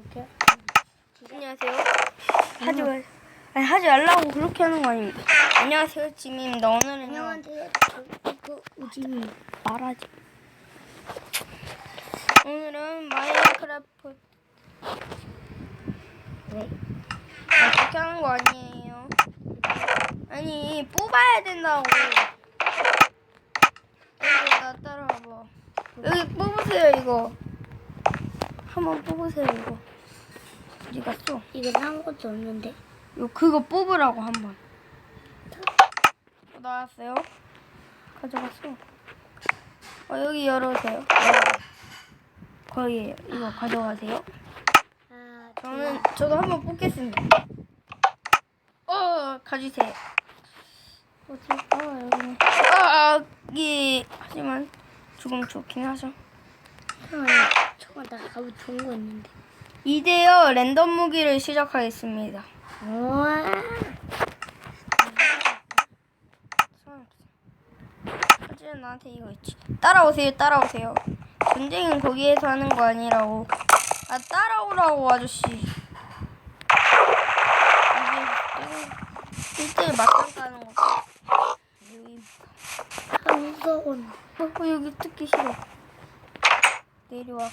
이렇게. 안녕하세요. 하지 말, 아니 하지 말라고 그렇게 하는 거 아닙니다. 안녕하세요, 지민입니다. 오늘은요 안녕하세요. 그 우진이. 말하지. 오늘은 마인크래프트 왜? 그렇게 하는 거 아니에요. 아니 뽑아야 된다고. 여기 나 따라와봐. 여기 뽑으세요 이거. 한번 뽑으세요 이거. 어디 갔어? 이거 아무것도 없는데. 요 그거 뽑으라고 한번. 어, 나왔어요? 가져갔어. 어 여기 열어주세요. 거기에요. 이거 가져가세요. 아, 저는 저도 한번 뽑겠습니다. 어 가주세요. 어디? 아 여기네. 아 여기 하지만 조금 좋긴 하죠. 잠깐만. 잠깐 나 가고 좋은 거 있는데. 이제요 랜덤 무기를 시작하겠습니다. 우와. 나한테 이거 있지. 따라오세요, 따라오세요. 전쟁은 거기에서 하는 거 아니라고. 아 따라오라고 아저씨. 이게 일대 맞짱 까는 거. 여기 아, 무서워. 어, 어, 여기 뜯기 싫어. 내려와.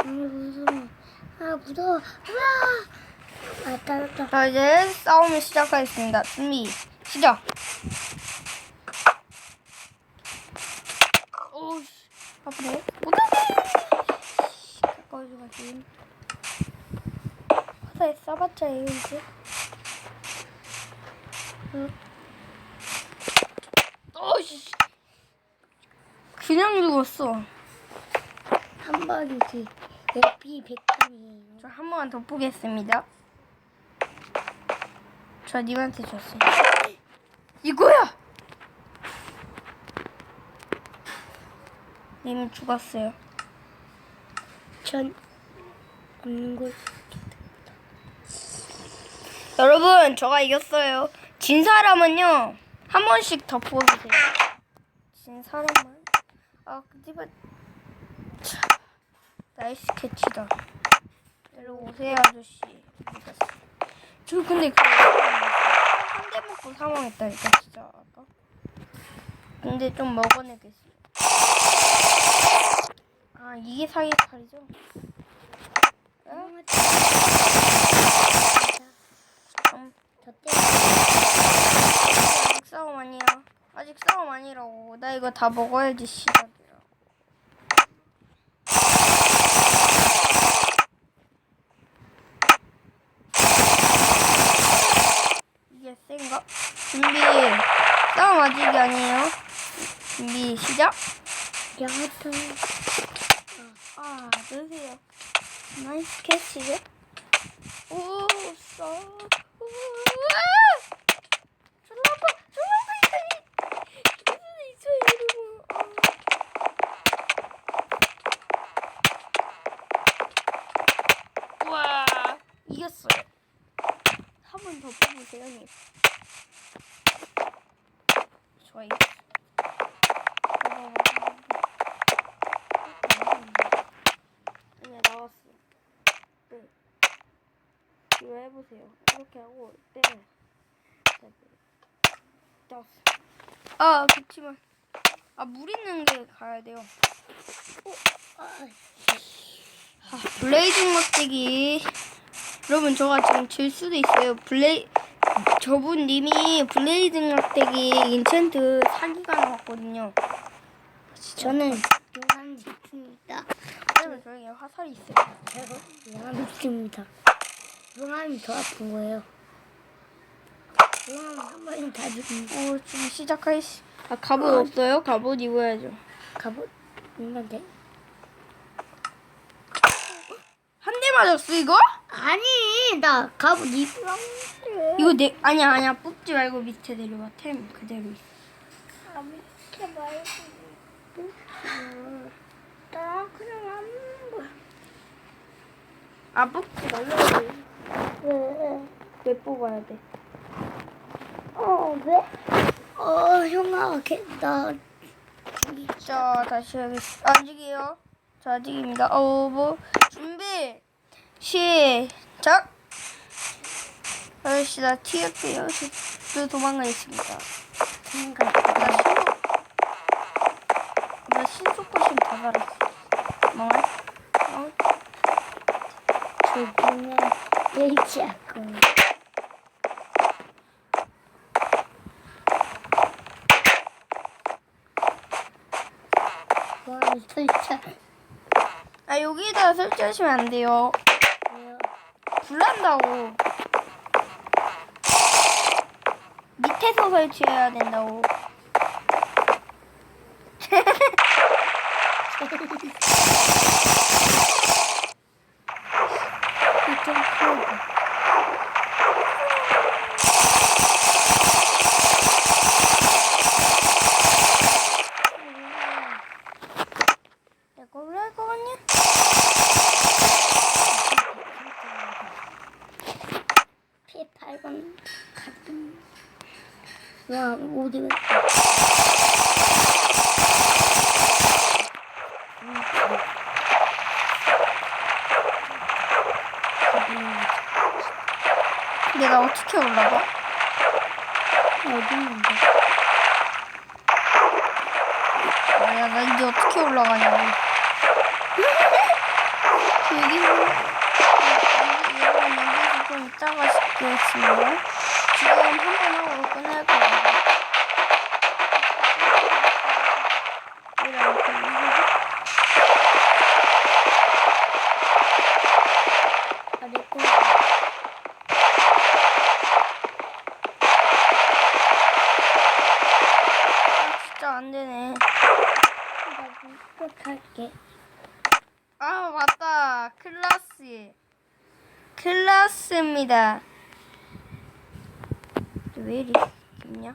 아, 무서워. 아, 무서워. 아, 따랐다. 자 이제 싸움을 시작하겠습니다. 준비 시작. 오씨 아프네. 못하네. 하지. 화사에 싸봤자 이거 이제. 응. 오씨. 그냥 죽었어. 한 방이지. 에피 백판이에요. 저 한 번 더 보겠습니다. 저 님한테 줬어요. 이거야! 님 죽었어요. 전 없는 걸. 여러분, 저가 이겼어요. 진 사람은요, 한 번씩 더 뽑으세요. 진 사람만. 아, 그 집은 참, 나이스 캐치다. 일로 오세요, 아저씨. 저 근데 그 한 대 먹고 사망했다니까, 진짜. 아까. 근데 좀 먹어내겠어요. 아, 이게 사기 칼이죠? 응? 음, 저 때. 아직 싸움 아니야. 아직 싸움 아니라고. 나 이거 다 먹어야지 시작 센가? 준비. 싸움 아직이 아니에요. 준비 시작. 야하다. 아, 넣으세요. 나이스 캐치죠? 오, 써. 아. 우와, 이겼어요. 한번더 뽑으세요, 님. 좋아, 이겼어. 아니야 나왔어. 네. 이거 해보세요. 이렇게 하고 때려. 나왔어. 아 그치만 아 물 있는 게 가야 돼요. 아, 블레이징 막대기. 여러분 저가 지금 질 수도 있어요. 블레이 저분 님이 블레이징 막대기 인챈트 사기가 나왔거든요. 저는 용암 믿습니다. 왜냐면 저에게 화살이 있어요. 저도 용암 믿습니다. 용암이 더 아픈 거예요. 용암 한 번에 다 죽습니다. 어, 지금 시작할 시. 아, 갑옷 없어요? 갑옷 입어야죠. 갑옷 있는데? 한 대 맞았어, 이거? 아니, 나 입으라고 했는데. 이거 내, 아니야, 아니야. 뽑지 말고 밑에 내려와. 템 그대로 있어. 아, 밑에 말고. 나 그냥 안 봐. 아, 뽑지 말라고. 왜? 왜 뽑아야 돼? 어, 왜? 어, 형아, 걔, 나, 자, 다시 하겠습니다. 아직이요. 자, 아직입니다. 어, 뭐, 준비. 시작. 아저씨 나 튀을게요. 저 도망가겠습니다. 생각. 나 신속 나 신속 포션 다 달았어. 멍할? 어? 저기는 일치하고. 와, 설치. 아 여기다 설치하시면 안 돼요. 불난다고. 밑에서 설치해야 된다고. 이좀 크고. 내가 올라갈 거 같냐? 피 8번 같은. 와, 어디 갔어? 내가 어떻게 올라가? 어디 있는데? 아야 나 이제 어떻게 올라가냐고. 여기 여러분 여기서 좀 이따가 시키겠습니다. 지금 한번 하고 끝날 거예요. 이렇게 아, 내 거. 아, 진짜 안 되네. 나 끝할게. 아 맞다 클라스 클라스입니다. 왜 이리 깊냐?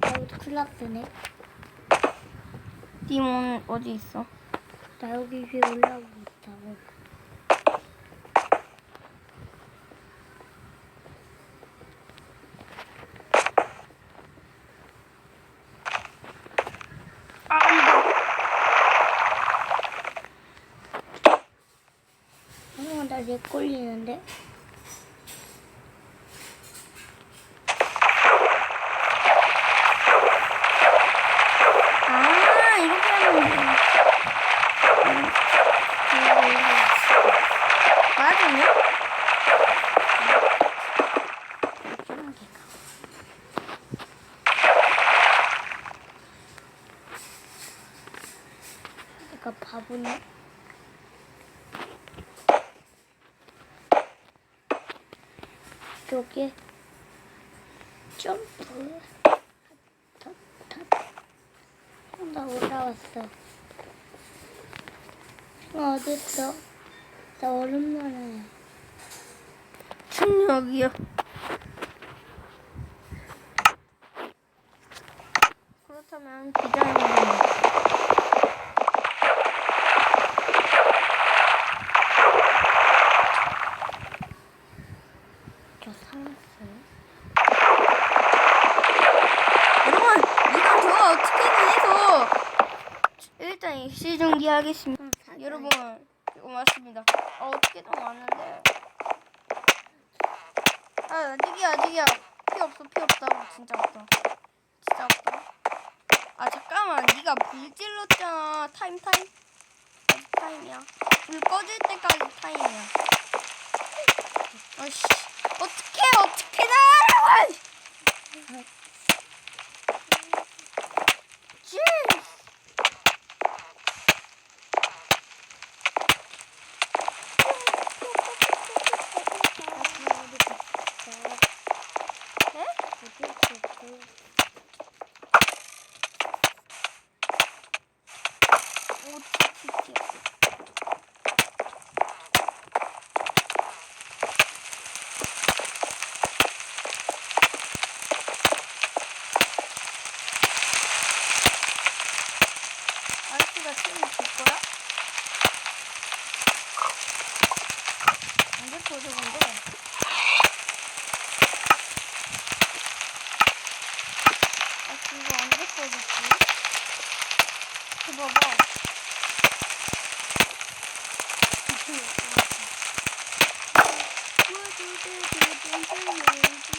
나 여기 클라스네. 디몬 어디 있어? 나 여기 위에 올라오고. 아 이거 어, 나내 꼴리는데? 아 이렇게 하면 돼. 맞았네? 이상하게 가. 내가 바보네. 여기 점프. 어, 나 올라왔어. 어, 어딨어? 나 오랜만에. 충격이요. 그렇다면 기다려보세요. 저 살았어요? 여러분 이건 저가 어떻게든 해서 일단 일시 중지하겠습니다. 응, 사과해. 여러분 고맙습니다. 어, 어떻게든 왔는데 아 아직이야 아직이야. 피 없어 피 없다고 진짜 없다. 진짜 없다. 아 잠깐만 네가 불 찔렀잖아. 타임 타임. 타임이야. 불 꺼질 때까지 타임이야. 아씨. 어떻게 어떻게 나가라고 我就在这等着你。